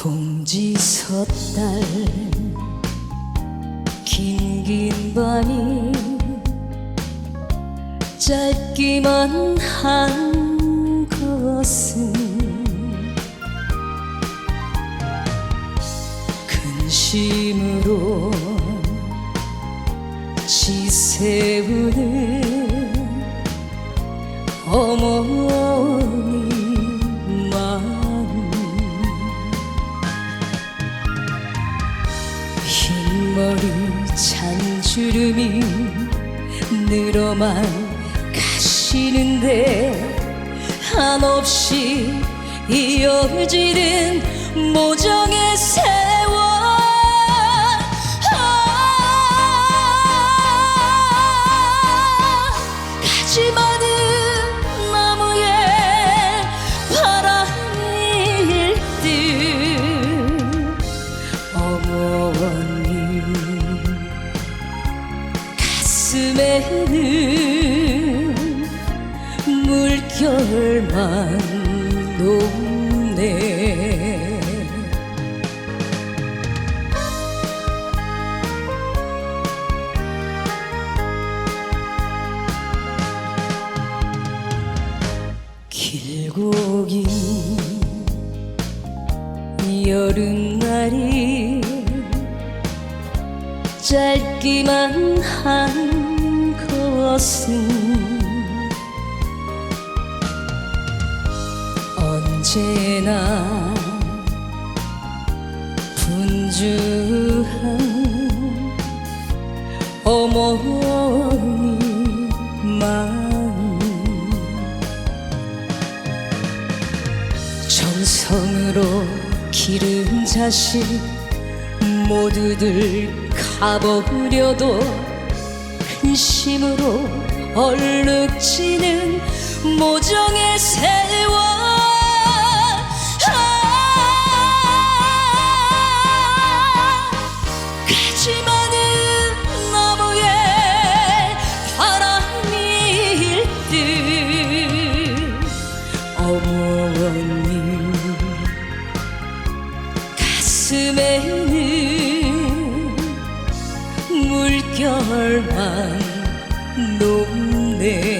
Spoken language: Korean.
공지 섰달 긴긴 밤이 짧기만 한 것은 근심으로 지새우는 머리 잔주름이 늘어만 가시는데 한없이 이어지는 모정의 세 가슴에는 물결만 녹네. 길고 긴 여름날이 짧기만 한 것은 언제나 분주한 어머니 마음. 정성으로 기른 자식 모두들 가버려도 근심으로 얼룩지는 모정의 세월 아, 가지 많은 나무에 바람일 듯 어머니 가슴에 는 물결만 녹네